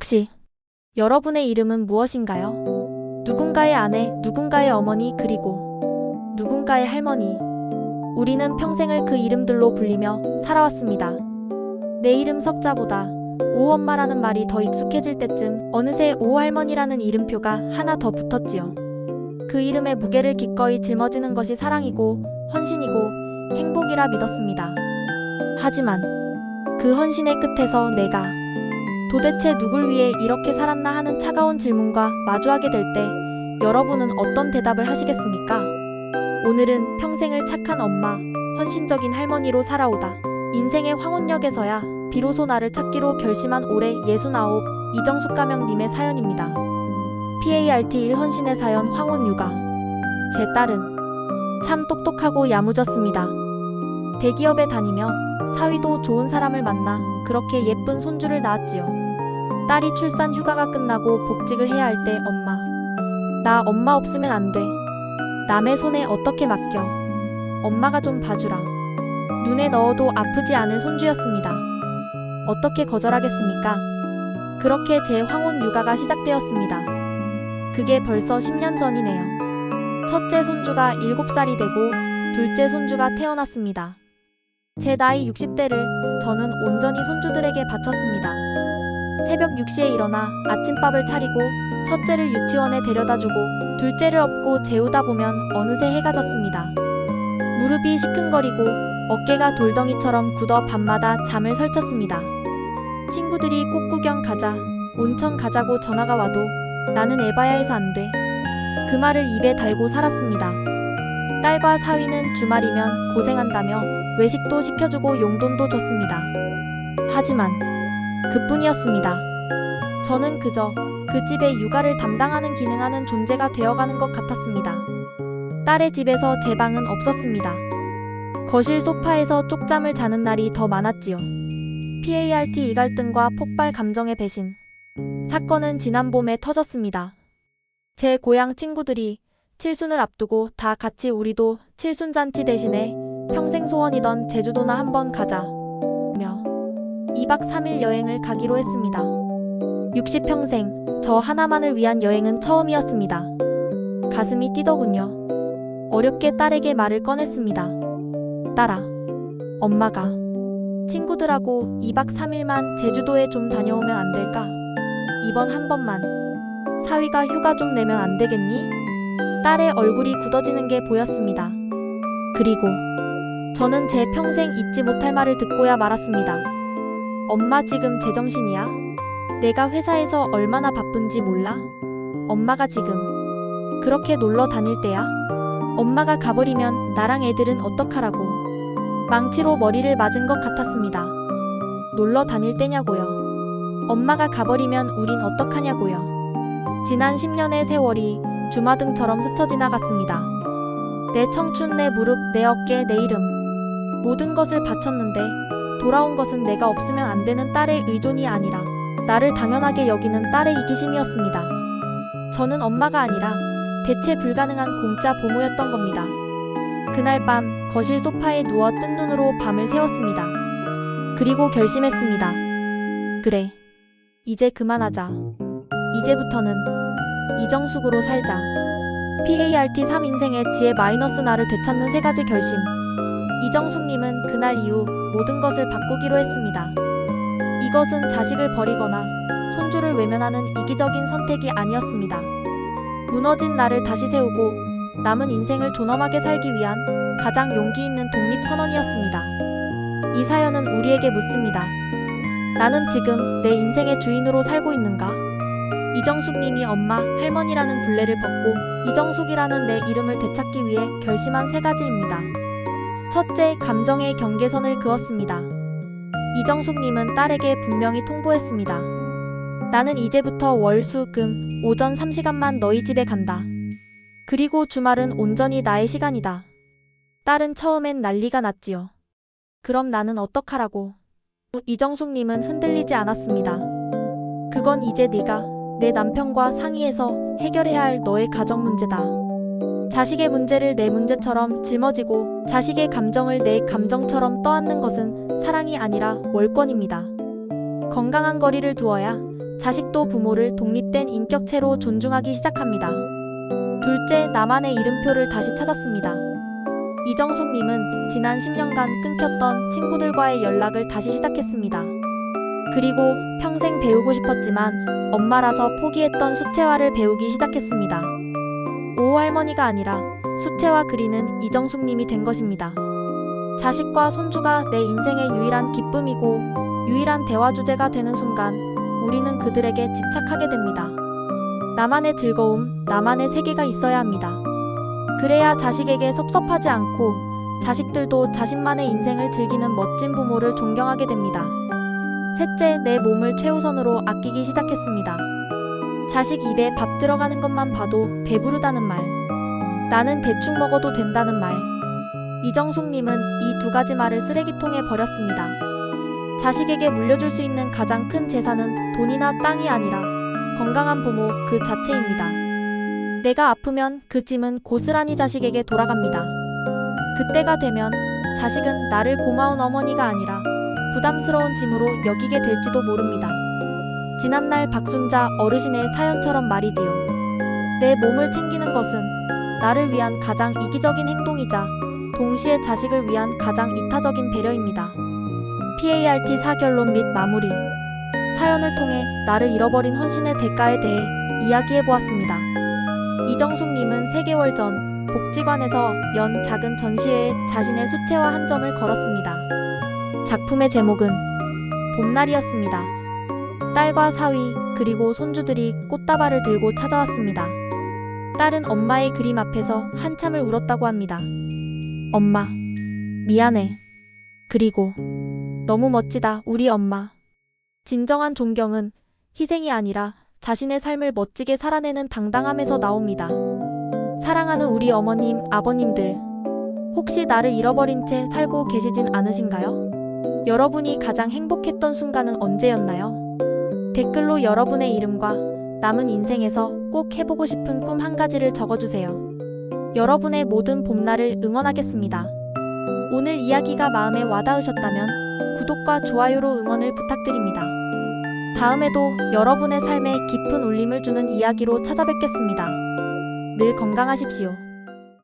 혹시 여러분의 이름은 무엇인가요? 누군가의 아내, 누군가의 어머니, 그리고 누군가의 할머니. 우리는 평생을 그 이름들로 불리며 살아왔습니다. 내 이름 석자보다 오 엄마라는 말이 더 익숙해질 때쯤 어느새 오 할머니라는 이름표가 하나 더 붙었지요. 그 이름의 무게를 기꺼이 짊어지는 것이 사랑이고 헌신이고 행복이라 믿었습니다. 하지만 그 헌신의 끝에서 내가 도대체 누굴 위해 이렇게 살았나 하는 차가운 질문과 마주하게 될 때 여러분은 어떤 대답을 하시겠습니까? 오늘은 평생을 착한 엄마, 헌신적인 할머니로 살아오다. 인생의 황혼역에서야 비로소 나를 찾기로 결심한 올해 69 이정숙 가명님의 사연입니다. PART 1 헌신의 사연 황혼 육아. 제 딸은 참 똑똑하고 야무졌습니다. 대기업에 다니며 사위도 좋은 사람을 만나 그렇게 예쁜 손주를 낳았지요. 딸이 출산 휴가가 끝나고 복직을 해야 할 때 엄마. 나 엄마 없으면 안 돼. 남의 손에 어떻게 맡겨. 엄마가 좀 봐주라. 눈에 넣어도 아프지 않을 손주였습니다. 어떻게 거절하겠습니까? 그렇게 제 황혼 육아가 시작되었습니다. 그게 벌써 10년 전이네요. 첫째 손주가 7살이 되고 둘째 손주가 태어났습니다. 제 나이 60대를 저는 온전히 손주들에게 바쳤습니다. 새벽 6시에 일어나 아침밥을 차리고 첫째를 유치원에 데려다주고 둘째를 업고 재우다 보면 어느새 해가 졌습니다. 무릎이 시큰거리고 어깨가 돌덩이처럼 굳어 밤마다 잠을 설쳤습니다. 친구들이 꽃구경 가자, 온천 가자고 전화가 와도 나는 에바야 해서 안 돼. 그 말을 입에 달고 살았습니다. 딸과 사위는 주말이면 고생한다며 외식도 시켜주고 용돈도 줬습니다. 하지만 그뿐이었습니다. 저는 그저 그 집의 육아를 담당하는 기능하는 존재가 되어가는 것 같았습니다. 딸의 집에서 제 방은 없었습니다. 거실 소파에서 쪽잠을 자는 날이 더 많았지요. PART 이 갈등과 폭발 감정의 배신. 사건은 지난 봄에 터졌습니다. 제 고향 친구들이 칠순을 앞두고 다 같이 우리도 칠순잔치 대신에 평생 소원이던 제주도나 한번 가자. 며 2박 3일 여행을 가기로 했습니다. 60평생 저 하나만을 위한 여행은 처음이었습니다. 가슴이 뛰더군요. 어렵게 딸에게 말을 꺼냈습니다. 딸아, 엄마가 친구들하고 2박 3일만 제주도에 좀 다녀오면 안 될까? 이번 한 번만 사위가 휴가 좀 내면 안 되겠니? 딸의 얼굴이 굳어지는 게 보였습니다. 그리고 저는 제 평생 잊지 못할 말을 듣고야 말았습니다. 엄마 지금 제정신이야? 내가 회사에서 얼마나 바쁜지 몰라? 엄마가 지금 그렇게 놀러 다닐 때야? 엄마가 가버리면 나랑 애들은 어떡하라고? 망치로 머리를 맞은 것 같았습니다. 놀러 다닐 때냐고요. 엄마가 가버리면 우린 어떡하냐고요. 지난 10년의 세월이 주마등처럼 스쳐 지나갔습니다. 내 청춘, 내 무릎, 내 어깨, 내 이름. 모든 것을 바쳤는데 돌아온 것은 내가 없으면 안 되는 딸의 의존이 아니라 나를 당연하게 여기는 딸의 이기심이었습니다. 저는 엄마가 아니라 대체 불가능한 공짜 보모였던 겁니다. 그날 밤 거실 소파에 누워 뜬 눈으로 밤을 새웠습니다. 그리고 결심했습니다. 그래. 이제 그만하자. 이제부터는 이정숙으로 살자. PART 3 인생의 지혜 마이너스 나를 되찾는 세 가지 결심. 이정숙님은 그날 이후 모든 것을 바꾸기로 했습니다. 이것은 자식을 버리거나 손주를 외면하는 이기적인 선택이 아니었습니다. 무너진 나를 다시 세우고 남은 인생을 존엄하게 살기 위한 가장 용기 있는 독립선언이었습니다. 이 사연은 우리에게 묻습니다. 나는 지금 내 인생의 주인으로 살고 있는가? 이정숙님이 엄마, 할머니라는 굴레를 벗고 이정숙이라는 내 이름을 되찾기 위해 결심한 세 가지입니다. 첫째, 감정의 경계선을 그었습니다. 이정숙님은 딸에게 분명히 통보했습니다. 나는 이제부터 월, 수, 금, 오전 3시간만 너희 집에 간다. 그리고 주말은 온전히 나의 시간이다. 딸은 처음엔 난리가 났지요. 그럼 나는 어떡하라고. 이정숙님은 흔들리지 않았습니다. 그건 이제 네가 내 남편과 상의해서 해결해야 할 너의 가정 문제다. 자식의 문제를 내 문제처럼 짊어지고 자식의 감정을 내 감정처럼 떠안는 것은 사랑이 아니라 월권입니다. 건강한 거리를 두어야 자식도 부모를 독립된 인격체로 존중하기 시작합니다. 둘째, 나만의 이름표를 다시 찾았습니다. 이정숙님은 지난 10년간 끊겼던 친구들과의 연락을 다시 시작했습니다. 그리고 평생 배우고 싶었지만 엄마라서 포기했던 수채화를 배우기 시작했습니다. 오 할머니가 아니라 수채화 그리는 이정숙님이 된 것입니다. 자식과 손주가 내 인생의 유일한 기쁨이고 유일한 대화 주제가 되는 순간 우리는 그들에게 집착하게 됩니다. 나만의 즐거움, 나만의 세계가 있어야 합니다. 그래야 자식에게 섭섭하지 않고 자식들도 자신만의 인생을 즐기는 멋진 부모를 존경하게 됩니다. 셋째, 내 몸을 최우선으로 아끼기 시작했습니다. 자식 입에 밥 들어가는 것만 봐도 배부르다는 말. 나는 대충 먹어도 된다는 말. 이정숙님은 이 두 가지 말을 쓰레기통에 버렸습니다. 자식에게 물려줄 수 있는 가장 큰 재산은 돈이나 땅이 아니라 건강한 부모 그 자체입니다. 내가 아프면 그 짐은 고스란히 자식에게 돌아갑니다. 그때가 되면 자식은 나를 고마운 어머니가 아니라 부담스러운 짐으로 여기게 될지도 모릅니다. 지난날 박순자 어르신의 사연처럼 말이지요. 내 몸을 챙기는 것은 나를 위한 가장 이기적인 행동이자 동시에 자식을 위한 가장 이타적인 배려입니다. PART 사결론 및 마무리. 사연을 통해 나를 잃어버린 헌신의 대가에 대해 이야기해 보았습니다. 이정숙님은 3개월 전 복지관에서 연 작은 전시회에 자신의 수채화 한 점을 걸었습니다. 작품의 제목은 봄날이었습니다. 딸과 사위 그리고 손주들이 꽃다발을 들고 찾아왔습니다. 딸은 엄마의 그림 앞에서 한참을 울었다고 합니다. 엄마, 미안해. 그리고 너무 멋지다, 우리 엄마. 진정한 존경은 희생이 아니라 자신의 삶을 멋지게 살아내는 당당함에서 나옵니다. 사랑하는 우리 어머님, 아버님들. 혹시 나를 잃어버린 채 살고 계시진 않으신가요? 여러분이 가장 행복했던 순간은 언제였나요? 댓글로 여러분의 이름과 남은 인생에서 꼭 해보고 싶은 꿈 한 가지를 적어주세요. 여러분의 모든 봄날을 응원하겠습니다. 오늘 이야기가 마음에 와닿으셨다면 구독과 좋아요로 응원을 부탁드립니다. 다음에도 여러분의 삶에 깊은 울림을 주는 이야기로 찾아뵙겠습니다. 늘 건강하십시오.